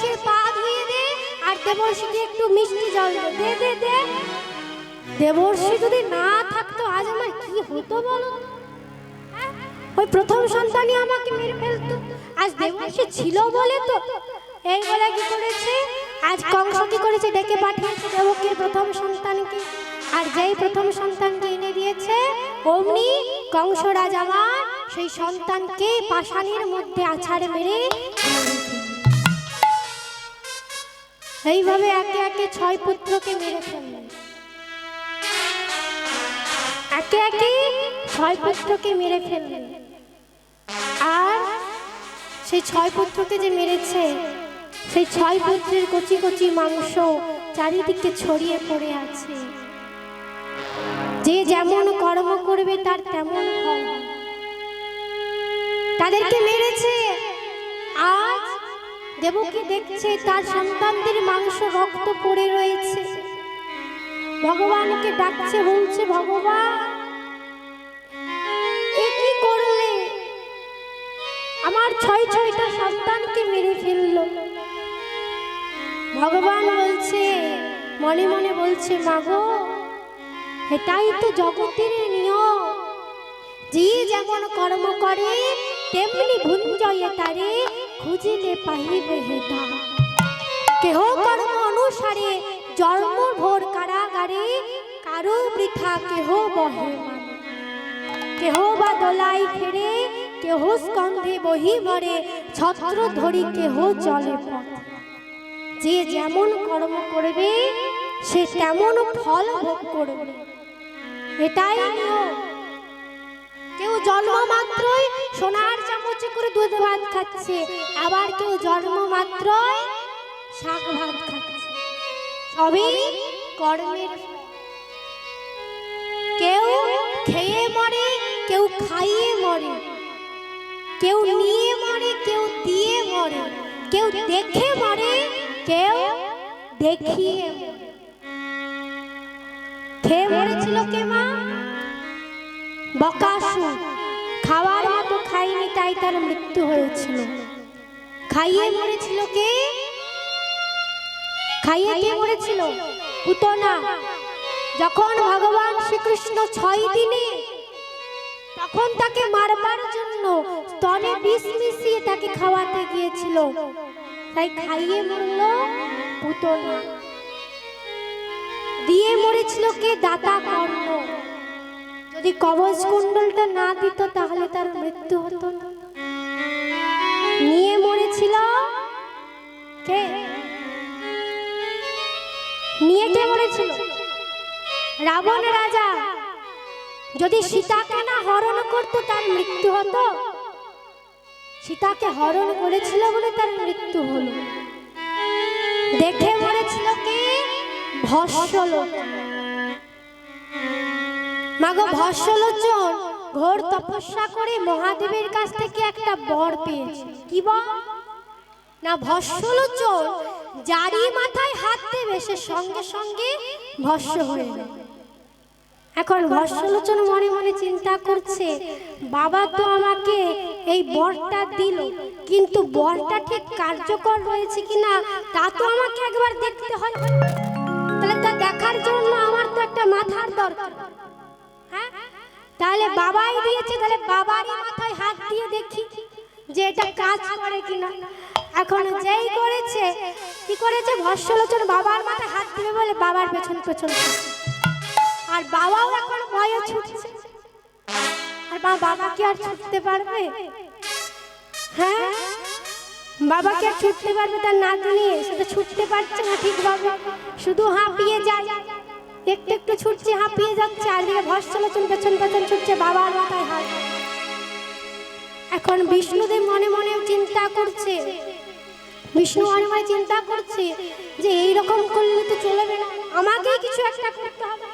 দেবর্ষীর পা ধুয়ে দে, আর দেবর্ষীকে একটু মিষ্টি জল দে। দে দে দেবর্ষী যদি না থাকতো, আজ আমার কি হতো বলো? ওই প্রথম সন্তানই আমাকে মেরে ফেলতো। আজ দেবর্ষী ছিল বলে তো। এই বলে কি করেছে? আজ কংস কি করেছে, ডেকে পাঠিয়েছে দেবকীর প্রথম সন্তানকে। আর যেই প্রথম সন্তানকে এনে দিয়েছে, অমনি কংস রাজা সেই সন্তানকে পাষাণের মধ্যে আছাড়ে মেরে এইভাবে একে একে ছয় পুত্রকে মেরে ফেললেন একে একে ছয় পুত্রকে মেরে ফেললেন আর সেই ছয় পুত্রকে যে মেরেছে, সেই ছয় পুত্রের কচি কচি মাংস চারিদিকে ছড়িয়ে পড়ে আছে। যে যেমন কর্ম করবে তার তেমন তাদেরকে মেরেছে। আজ দেবকে দেখছে তার সন্তানদের মাংস রক্ত পড়ে রয়েছে। ভগবানকে ডাকছে বলছে ভগবান কি করলে? আমার ছয় ছয়টা সন্তানকে মেরে ফেলল। ভগবান বলছে মনে মনে বলছে মাগো এটাই তো জগতের নিয়ম। যে যেমন কর্ম করে তেমনি ভুঞ্জয়ে তারে খুঁজিলে পাইবে হেতা কেহ কর্ম অনুসারে জন্ম ভোর কারাগারে কারও বৃথা কেহ বহে মানে। কেহ বা দোলাই ফেরে, কেহ স্কন্ধে বহি মরে, ছত্র ধরি কেহ চলে পথ। যে যেমন কর্ম করবে, সে তেমন ফল ভোগ করবে। এটাই নিয়ম। কেউ জন্ম মাত্রই সোনার চামচে করে দুধ ভাত খাচ্ছে। আবার কেউ জন্ম মাত্রই শাক ভাত খাচ্ছে। সবই কর্মের কেউ খেয়ে মরে, কেউ খাইয়ে মরে। কেউ নিয়ে মরে, কেউ দিয়ে মরে। কেউ দেখে মরে, কেউ দেখিয়ে খেয়ে মরেছিল কে মা? বকাসু। খাওয়ার খাইনি তাই তার মৃত্যু হয়েছিল। খাইয়ে মরেছিল কে? খাইয়ে কে মরেছিল পুতনা। যখন ভগবান শ্রীকৃষ্ণ ছয় দিনে তখন তাকে মারবার জন্য স্তনে বিষ মিশিয়ে তাকে খাওয়াতে গিয়েছিল তাই খাইয়ে মরল পুতনা। দিয়ে মরেছিল কে? দাতা কর্ণ। যদি কবচ কুণ্ডলটা না দিত, তাহলে তার মৃত্যু হতো নিয়ে মরেছিল কে? নিয়ে কে মরেছিল? রাবণ রাজা। যদি সীতাকে না হরণ করতো, তার মৃত্যু হতো। সীতাকে হরণ করেছিল বলে তার মৃত্যু হলো। দেখে মরেছিল কে? ভস্যলোচন মাগো ভস্যলোচন ঘোর তপস্যা করে মহাদেবের কাছ থেকে একটা বর পেয়েছে। কি বর? না ভস্যলোচন যারই মাথায় হাত দেবে, সে সঙ্গে সঙ্গে ভস্য হয়ে এখন ভস্যলোচন মনে মনে চিন্তা করছে, বাবা তো আমাকে এই বরটা দিল, কিন্তু বরটা ঠিক কার্যকর রয়েছে কিনা, তা তো আমাকে একবার দেখতে হয়। তাহলে তা দেখার জন্য আমার তো একটা মাথার দরকার। তাহলে বাবাই দিয়েছে তাহলে বাবারই মাথায় হাত দিয়ে দেখি যে এটা কাজ করে কিনা। এখন যেই করেছে কি করেছে? ভস্যলোচন বাবার মাথায় হাত দিবে বলে বাবার পেছন পেছন। আর বাবাও এখন ভয়ে ছুটছে। আর মা বাবা কি আর ছুটতে পারবে? হ্যাঁ? বাবা কি আর ছুটতে পারবে তার নাতি নিয়ে? সেটা ছুটতে পারছে না ঠিকভাবে। শুধু হাঁপিয়ে যায়। একটু একটু ছুটছে হাঁপিয়ে যাচ্ছে আর দিকে ভস্যলোচন পেছন পেছন ছুটছে বাবার মাথায় হাত। এখন বিষ্ণুদেব মনে মনে চিন্তা করছে। বিষ্ণু মনে মনে চিন্তা করছে যে এই রকম করলে তো চলবে না আমাকেই কিছু একটা করতে হবে।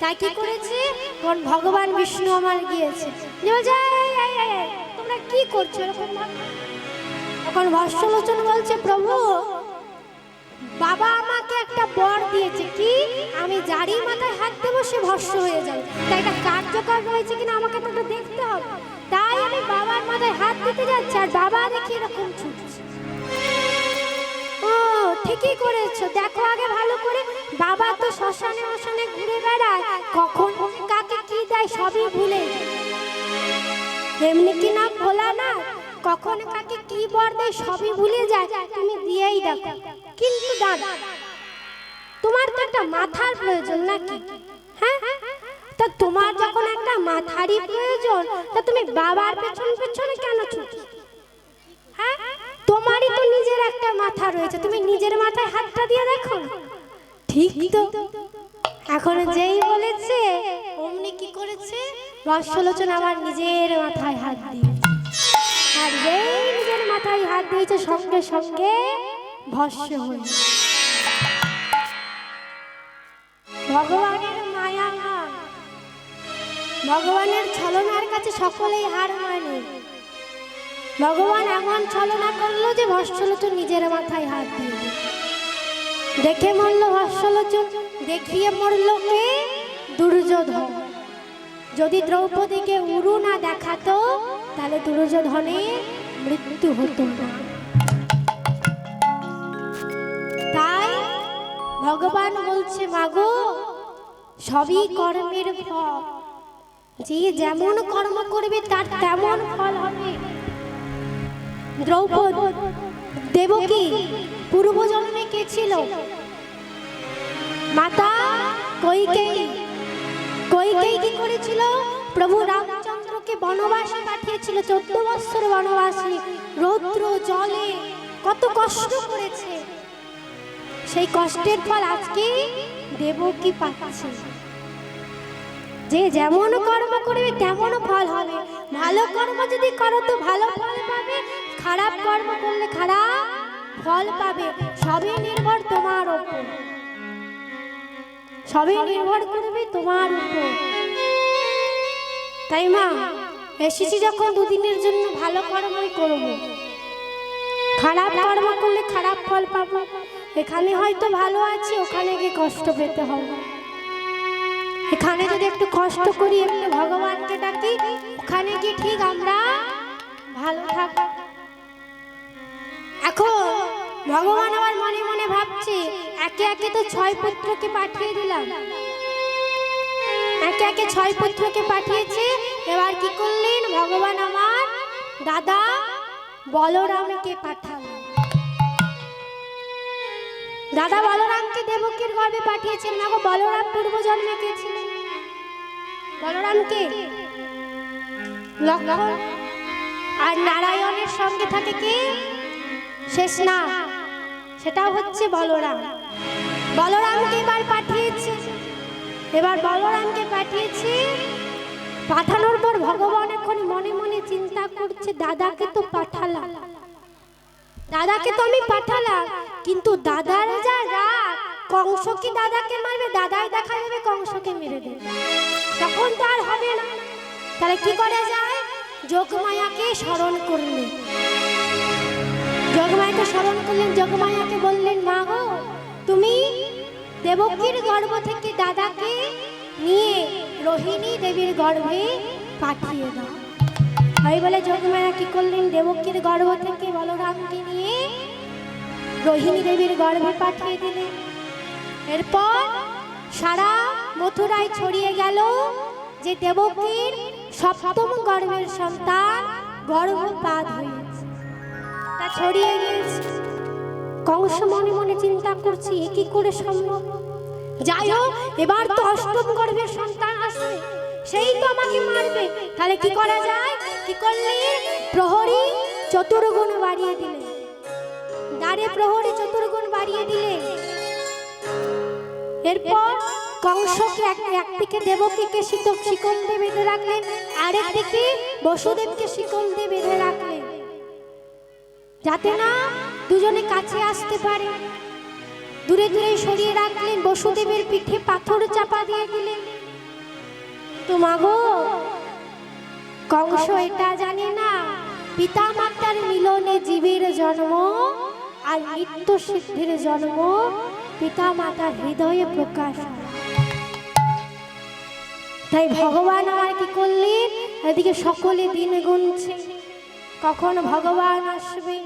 তাই কি করেছে? তখন ভগবান বিষ্ণু আমার গিয়েছে। যে বলছে, "এই, এই, এই, এই, তোমরা কি করছ এরকম ভাবে?" তখন ভস্যলোচন বলছে প্রভু বাবা আমাকে একটা বর দিয়েছে। কি? আমি যারই মাথায় হাত দেবো, সে ভস্য হয়ে যাবে। তাই এটা কার্যকর হয়েছে কিনা আমাকে তো দেখতে হবে। তাই আমি বাবার মাথায় হাত দিতে যাচ্ছি, আর বাবা দেখি এরকম ছুটছে। ও, ঠিকই করেছ। দেখো আগে ভালো করে। বাবা তো শ্মশানে মশানে ঘুরে বেড়ায়। কখন কাকে কি দেয় সবই ভুলে এমনি কি নাম ভোলা না? কখন কাকে কি বর দেয় সবই ভুলে যায়। তুমি দিয়েই দেখো। কিন্তু দাদা তোমার তো একটা মাথার প্রয়োজন নাকি? হ্যাঁ? তা তোমার যখন একটা মাথারই প্রয়োজন, তা তুমি বাবার পেছন পেছনে কেন ছুটছো? হ্যাঁ? তোমারই তো নিজের একটা মাথা রয়েছে, তুমি নিজের মাথায় হাতটা দিয়ে দেখো। ঠিক তো। এখন যেই বলেছে, অমনি কি করেছে? বর্ষলোচন আমার নিজের মাথায় হাত দিয়ে আর যেই নিজের মাথায় হাত দিয়েছে, সঙ্গে সঙ্গে ভস্য হয়ে ভগবানের মায়া ভগবানের ছলনার কাছে সকলেই হার মানে। ভগবান এমন ছলনা করল যে ভস্যলোচন নিজের মাথায় হাত দিল। দেখে মরল ভস্যলোচন দেখিয়ে মরল কে? দুর্যোধন। যদি দ্রৌপদীকে উরু না দেখাতো, তাহলে দুর্যোধনের মৃত্যু হতো না। ভগবান বলছে, মাগো, সবই কর্মের ফল। যে যেমন কর্ম করবে, তার তেমন ফল হবে। দ্রৌপদ দেবকী পূর্বজন্মে কে ছিল? মাতা কৈকেয়ী। কৈকেয়ী কি করেছিল? প্রভু রামচন্দ্রকে বনবাসে পাঠিয়েছিল। চোদ্দ বৎসর বনবাসী, রৌদ্র, জলে কত কষ্ট করেছে। সেই কষ্টের ফল আজকে দেব কি পাচ্ছে? যে যেমন কর্ম করবে, তেমন ফল হবে। ভালো কর্ম যদি করো তো ভালো ফল পাবে। খারাপ কর্ম করলে খারাপ ফল পাবে। সবই নির্ভর তোমার উপর। সবই নির্ভর করবে তোমার উপর। তাই মা, এসেছি যখন দুদিনের জন্য ভালো কর্মই করব। খারাপ কর্ম করলে খারাপ ফল পাবো। এখানে হয়তো ভালো আছি, ওখানে গিয়ে কষ্ট পেতে হবে। এখানে যদি একটু কষ্ট করি একটু ভগবানকে ডাকি, ওখানে গিয়ে ঠিক আমরা ভালো থাক এখন ভগবান আমার মনে মনে ভাবছে, একে একে তো ছয় পুত্রকে পাঠিয়ে দিলাম। একে একে ছয় পুত্রকে পাঠিয়েছে, এবার কি করলেন? ভগবান আমার দাদা বলরামকে পাঠালেন দাদা বলরামকে দেবকীর গর্ভে পাঠিয়েছেন। না গো, বলরাম পূর্ব জন্মে কে ছিলেন বলরামকে লক্ষণ আর নারায়ণের সঙ্গে থাকে কে? শেষ না সেটাও হচ্ছে বলরাম। বলরামকে এবার পাঠিয়েছে। এবার বলরামকে পাঠিয়েছে পাঠানোর পর ভগবান এখন মনে মনে চিন্তা করছে, দাদাকে তো পাঠালাম। দাদাকে তো আমি পাঠালাম, কিন্তু দাদার যা রাগ, কংস কি দাদাকে মারবে? দাদাই দেখা যাবে কংসকে মেরে দেবে। তখন তো আর হবে না। তাহলে কি করে যায়? যোগমায়াকে স্মরণ করলেন। যোগমায়াকে স্মরণ করলেন। যোগমায়াকে বললেন, মা গো, তুমি দেবকীর গর্ভ থেকে দাদাকে নিয়ে রোহিণী দেবীর গর্ভে পাঠিয়ে দাও। তাই বলে যোগমায়া কি করলেন দেবকীর গর্ভ থেকে বলরামকে নিয়ে? রোহিণী দেবীর গর্ভে পাঠিয়ে দিলেন এরপর সারা মথুরায় ছড়িয়ে গেল যে দেবকীর সপ্তম গর্ভের সন্তান গর্ভপাত হয়েছে। তা ছড়িয়ে গিয়েছে। কংস মনে মনে চিন্তা করছি কি করে সম্ভব? যাই হোক এবার তো অষ্টম গর্ভের সন্তান আসবে সেই তো আমাকে মারবে। তাহলে কি করা যায়? কি করলে? প্রহরী চতুর্গুণ বাড়িয়ে দিলে। দ্বারে প্রহরী চতুর্গুণ বাড়িয়ে দিলে। এরপর কংসকে এক একদিকে দেবকীকে শিকল শিকল দিয়ে বেঁধে রাখলেন আরেকদিকে বসুদেবকে শিকল দিয়ে বেঁধে রাখলেন। যাতে না দুজনে কাছে আসতে পারে। দূরে দূরে সরিয়ে রাখলেন বসুদেবের পিঠে পাথর চাপা দিয়ে দিলেন। তো মাগো কংস এটা জানে না পিতা মাতার মিলনে জীবের জন্ম আর নিত্য সিদ্ধির জন্ম পিতা মাতার হৃদয়ে প্রকাশ তাই ভগবান আমার কি করলেন? এদিকে সকলে দিন গুনছে। কখন ভগবান আসবে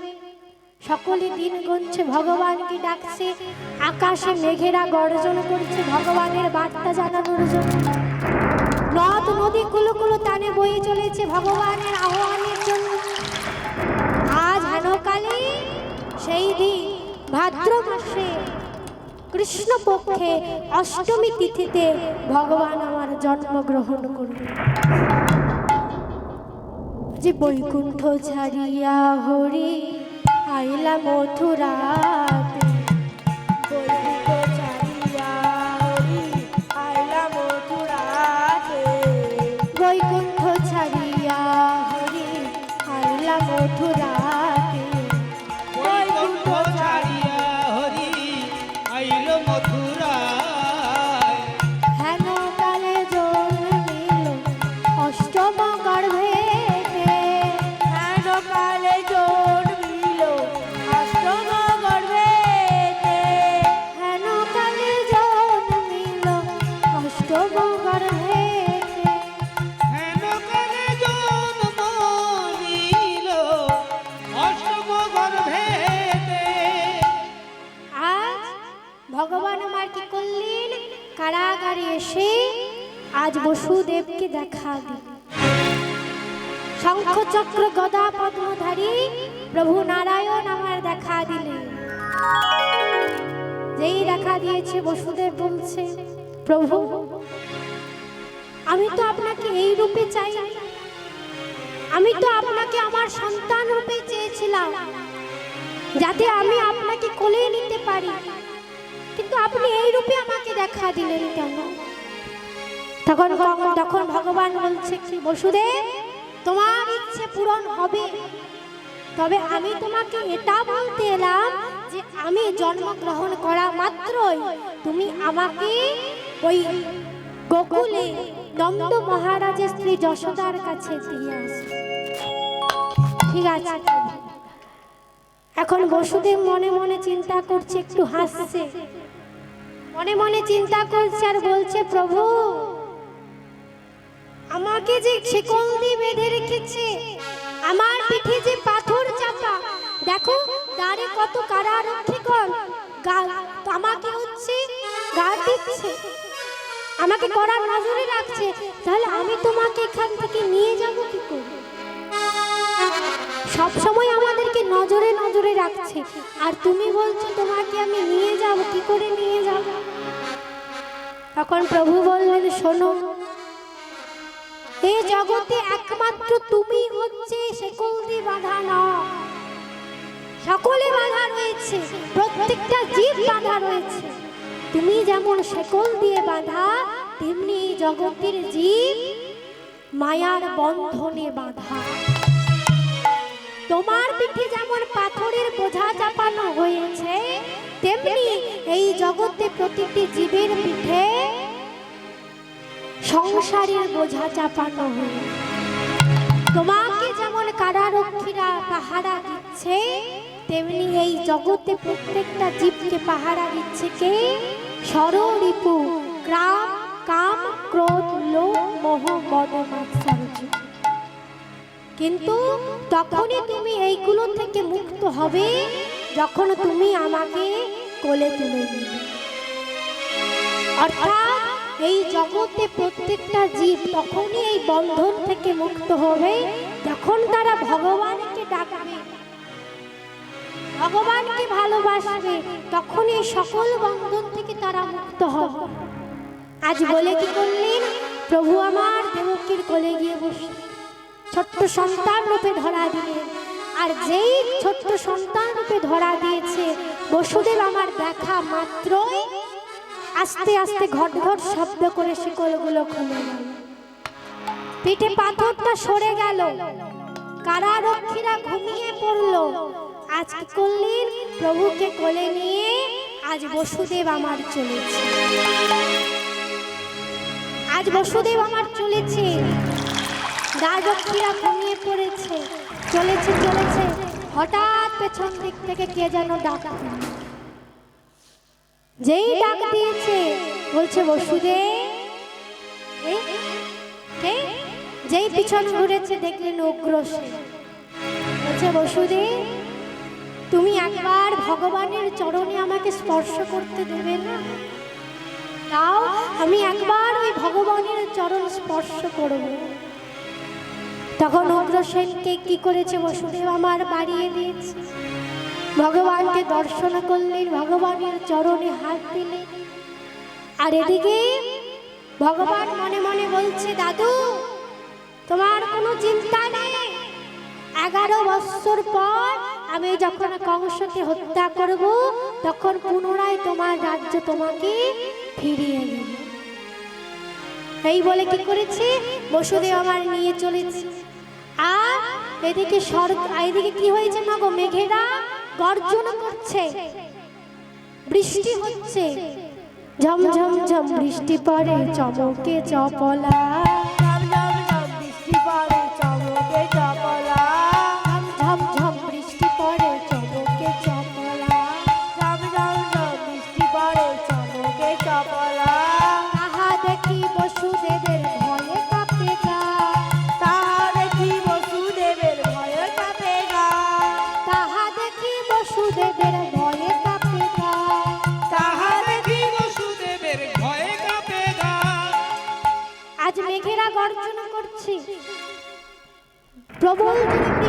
সকলে দিন গুনছে, ভগবানকে ডাকছে। আকাশে মেঘেরা গর্জন করছে, ভগবানের বার্তা জানানোর জন্য। নদ, নদী কুলো কুলো টানে বয়ে চলেছে ভগবানের আহ্বানের জন্য। আজ হেনকালে সেই দিন ভাদ্র মাসে কৃষ্ণপক্ষে অষ্টমী তিথিতে ভগবান আমার জন্মগ্রহণ করবে। যে বৈকুণ্ঠ ছাড়িয়া হরি আইলা মথুরাতে বসুদেবকে দেখা দিল শঙ্খ চক্র গদা পদ্মধারী প্রভু নারায়ণ আমার দেখা দিলেন যেই দেখা দিয়েছে, বসুদেব বলছে, প্রভু, আমি তো আপনাকে এই রূপে চাই আমি তো আপনাকে আমার সন্তান রূপে চেয়েছিলাম, যাতে আমি আপনাকে কোলে নিতে পারি। কিন্তু আপনি এই রূপে আমাকে দেখা দিলেন কেন? তখন তখন ভগবান বলছে কি, বসুদেব, তোমার ইচ্ছে পূরণ হবে। তবে আমি তোমাকে এটা বলতে এলাম যে আমি জন্মগ্রহণ করা মাত্রই তুমি আমাকে ওই গোকুলে নন্দ মহারাজের স্ত্রী যশোদার কাছে দিয়ে আসবে ঠিক আছে। এখন বসুদেব মনে মনে চিন্তা করছে, একটু হাসছে। মনে মনে চিন্তা করছে আর বলছে, প্রভু আমাকে যে শিকল দিয়ে বেঁধে রেখেছে, আমার পিঠে যে পাথর চাপা, দেখো দাঁড়ে কত কারা কারারক্ষীগণ আমাকে হচ্ছে গা দিচ্ছে, আমাকে করার নজরে রাখছে, তাহলে আমি তোমাকে এখান থেকে নিয়ে যাব কি করে? সব সময় আমাদেরকে নজরে নজরে রাখছে, আর তুমি বলছো তোমাকে আমি নিয়ে যাব, কি করে নিয়ে যাব? তখন প্রভু বললেন, শোনো এই জগতে একমাত্র তুমি হচ্ছে দিয়ে বাঁধা নাও। সকলে বাঁধা রয়েছে, প্রত্যেকটা জীব বাঁধা রয়েছে। তুমি যেমন শেকল দিয়ে বাঁধা, তেমনি জগতের জীব মায়ার বন্ধনে বাঁধা। তোমার পিঠে যেমন পাথরের বোঝা চাপানো হয়েছে, তেমনি এই জগতে প্রতিটি জীবের পিঠে সংসারের বোঝা চাপানো হয়েছে তোমাকে যেমন কারারক্ষীরা পাহারা দিচ্ছে, তেমনি এই জগতে প্রত্যেকটা জীবকে পাহারা দিচ্ছে কে? সররিপু গ্রাম, কাম, ক্রোধ, লোভ, মোহ কিন্তু তখনই তুমি এইগুলো থেকে মুক্ত হবে, যখন তুমি আমাকে কোলে তুলে অর্থাৎ এই জগতে প্রত্যেকটা জীব তখনই এই বন্ধন থেকে মুক্ত হবে, যখন তারা ভগবানকে ডাকবে। ভগবানকে ভালোবাসবে তখন এই সকল বন্ধন থেকে তারা মুক্ত হবে। আজ বলে কি করলেন? প্রভু আমার দেবকীর কোলে গিয়ে বসে ছোট্ট সন্তান রূপে ধরা দিলেন। আর যেই ছোট্ট সন্তান রূপে ধরা দিয়েছে, বসুদেব আমার দেখা মাত্রই আস্তে আস্তে ঘট ঘট শব্দ করে শিকলগুলো খুলে গেল পিঠে পাথরটা সরে গেল। কারারক্ষীরা ঘুমিয়ে পড়ল? আজ করলেন? প্রভুকে কোলে নিয়ে আজ বসুদেব আমার চলেছে। আজ বসুদেব আমার চলেছে। রাজক্ষীরা ঘুমিয়ে পড়েছে। চলেছে চলেছে। হঠাৎ পেছন দিক থেকে কে যেন ডাক। যেই ডাক দিয়েছে, বলছে বসুদে যেই পিছন ঘুরেছে দেখলেন উগ্র সে। বলছে বসুদে তুমি একবার ভগবানের চরণে আমাকে স্পর্শ করতে দেবে না? তাও আমি একবার ওই ভগবানের চরণ স্পর্শ করব। তখন উগ্রসেনকে কি করেছে বসুদেব? আমার বাড়িয়ে দিয়েছে। ভগবানকে দর্শন করলেন ভগবানের চরণে হাত দিলেন আর এদিকে ভগবান মনে মনে বলছে, দাদু, তোমার কোনো চিন্তা নেই। এগারো বছর পর আমি যখন কংসকে হত্যা করব, তখন পুনরায় তোমার রাজ্য তোমাকে ফিরিয়ে দেবে এই বলে কি করেছে? বসুদেব আমার নিয়ে চলেছে। আর এদিকে স্বর্গ এদিকে কি হয়েছে মা গো, মেঘেরা? গর্জন করছে। বৃষ্টি হচ্ছে। ঝমঝম ঝম বৃষ্টি পড়ে চমকে চপলা।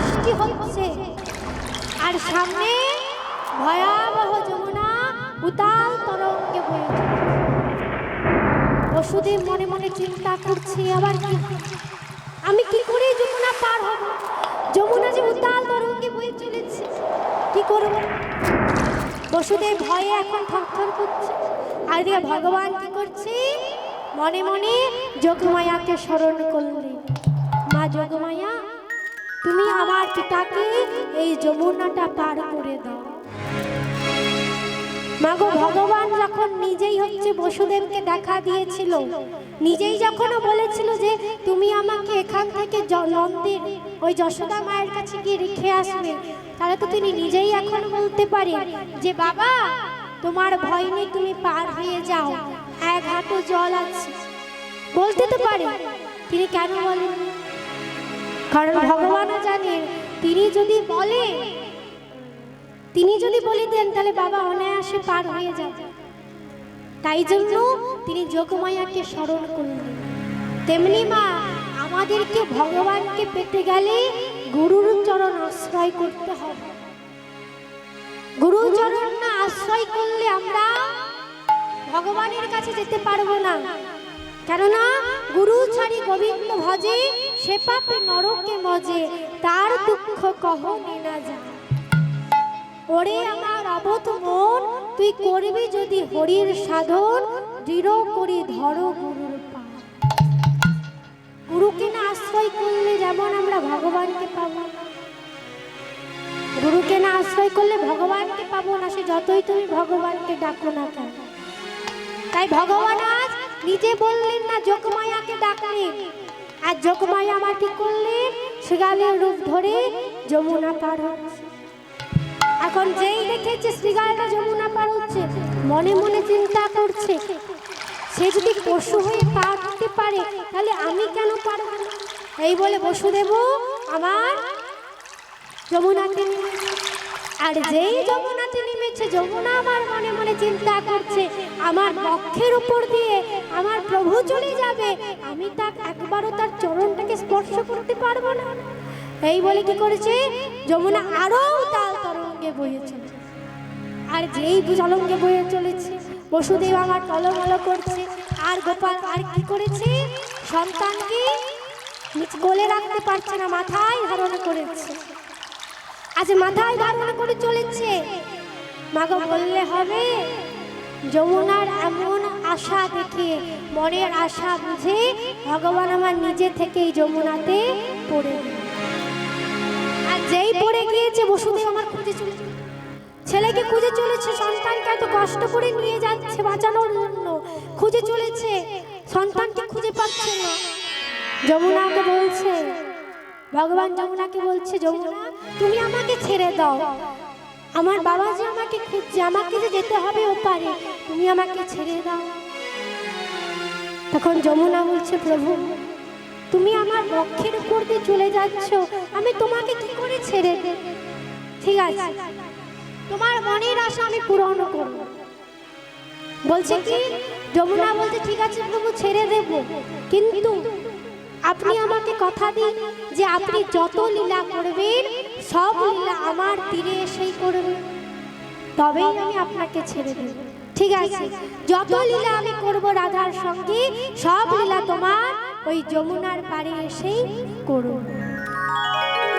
বৃষ্টি হচ্ছে। আর সামনে ভয়াবহ যমুনা উতাল তরঙ্গে বয়ে। বসুদেব মনে মনে চিন্তা করছে, আবার কি আমি কি করে যমুনা পার হব? যমুনা যে উতাল তরঙ্গে বয়ে চলেছে, কি করব? বসুদেব ভয়ে এখন থরথর করছে। আর এদিকে ভগবান কি করছে? মনে মনে যোগমায়াকে স্মরণ করলেন। মা যোগমায়া তুমি আমার পিতাকে এই যমুনাটা পার করে দাও। মাগো, ভগবান যখন নিজেই হচ্ছে বসুদেবকে দেখা দিয়েছিল, নিজেই যখন বলেছিল যে তুমি আমাকে এখান থেকে নন্দের ওই যশোদা মায়ের কাছে গিয়ে রেখে আসবে, তাহলে তো তিনি নিজেই এখন বলতে পারে যে, বাবা, তোমার ভয় নেই, তুমি পার হয়ে যাও, এক হাঁটু জল আছে। বলতে তো পারে তিনি কেন বলেন? কারণ ভগবানও জানেন, তিনি যদি বলেন তিনি যদি বলে দেন, তাহলে বাবা অনায়াসে পার হয়ে যাবে। তাই জন্য তিনি যোগমায়াকে স্মরণ করলেন। তেমনি মা, আমাদেরকে ভগবানকে পেতে গেলে গুরুর চরণ আশ্রয় করতে হবে। গুরুর চরণ না আশ্রয় করলে আমরা ভগবানের কাছে যেতে পারব না। কেননা, গুরু ছাড়ি গোবিন্দ ভজে সে পাপে নরকে মজে, তার দুঃখ কহ না যায়। ওরে আমার অবত মন, তুই করবি যদি হরির সাধন, দৃঢ় করি ধরো গুরুর পা। গুরুকে না আশ্রয় করলে যেমন আমরা ভগবানকে পাবো। গুরুকে না আশ্রয় করলে ভগবানকে পাবো না, সে যতই তুমি ভগবানকে ডাকো না কেন। তাই ভগবান আজ নিজে বললেন না, যোগমায়াকে ডাকলেন আর যোগমায়া আমার কি করলেন শ্রীগালের রূপ ধরে যমুনা পার হচ্ছে এখন যেই দেখেছে শ্রীগালটা যমুনা পার হচ্ছে, মনে মনে চিন্তা করছে, সে যদি পশু হয়ে পার হতে পারে, তাহলে আমি কেন পারব এই বলে বসুদেব আমার যমুনাতে নেমেছে। আর যেই যমুনাতে নেমেছে, যমুনা আমার মনে মনে চিন্তা করছে, আমার বক্ষের উপর দিয়ে আমার প্রভু চলে যাবে, আমি তার একবারও তার চরণটাকে স্পর্শ করতে পারব না। এই বলে কি করেছে? যমুনা আরও তাল তরঙ্গে বয়ে চলেছে। আর যেই তরঙ্গে বয়ে চলেছে, বসুদেব আমার টলমল করছে। আর গোপাল, আর কি করেছে? সন্তানকে কোলে রাখতে পারছে না, মাথায় ধারণ করেছে। আজ মাথায় ধারণ করে চলেছে। মাগো, বললে হবে, যমুনার এমন আশা দেখে, মনের আশা বুঝে ভগবান আমার নিজে থেকেই যমুনাতে পড়ে। আর যেই পড়ে গিয়েছে, বসুদেব আমার খুঁজে চলেছে ছেলেকে খুঁজে চলেছে, সন্তানকে এত কষ্ট করে নিয়ে যাচ্ছে বাঁচানোর জন্য। খুঁজে চলেছে, সন্তানকে খুঁজে পাচ্ছে না। যমুনাকে বলছে ভগবান যমুনাকে বলছে, যমুনা, তুমি আমাকে ছেড়ে দাও। আমার বাবা যে আমাকে খুঁজছে, আমাকে যে যেতে হবে ও পারে। তুমি আমাকে ছেড়ে দাও। তখন যমুনা বলছে, প্রভু, তুমি আমার বক্ষের উপর দিয়ে চলে যাচ্ছ, আমি তোমাকে কি করে ছেড়ে দেব? ঠিক আছে, তোমার মনের আশা আমি পূরণ করব। বলছে কি? যমুনা বলছে, ঠিক আছে প্রভু, ছেড়ে দেব। কিন্তু আপনি আমাকে কথা দিন যে আপনি যত লীলা করবেন, সব লীলা আমার তীরে এসেই করবেন তবেই আমি আপনাকে ছেড়ে দেব। ঠিক আছে, যত লীলা আমি করব রাধার সঙ্গে, সব লীলা তোমার ওই যমুনার পাড়ে এসেই করব।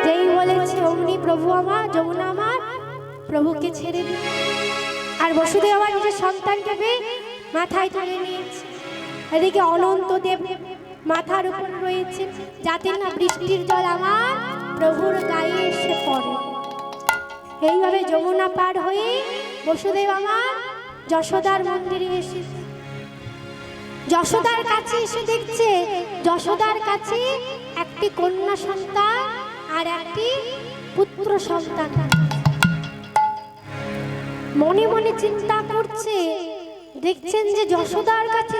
যেই বলেছে, অমনি প্রভু আমার, যমুনা আমার, প্রভুকে ছেড়ে দিন। আর বসুদেব আমার নিজের সন্তানকে মাথায় তুলে নিয়েছে। এদিকে অনন্ত দেব মাথার উপর রয়েছে। যাতে না বৃষ্টির জল আমার প্রভুর গায়ে এসে পড়ে। এইভাবে যমুনা পার হয়ে বসুদেব আমার যশোদার মন্দিরে এসে যশোদার কাছে এসে দেখছে, যশোদার কাছে একটি কন্যা সন্তান আর একটি পুত্র সন্তান। মনে মনে চিন্তা করছে, দেখছেন যে যশোদার কাছে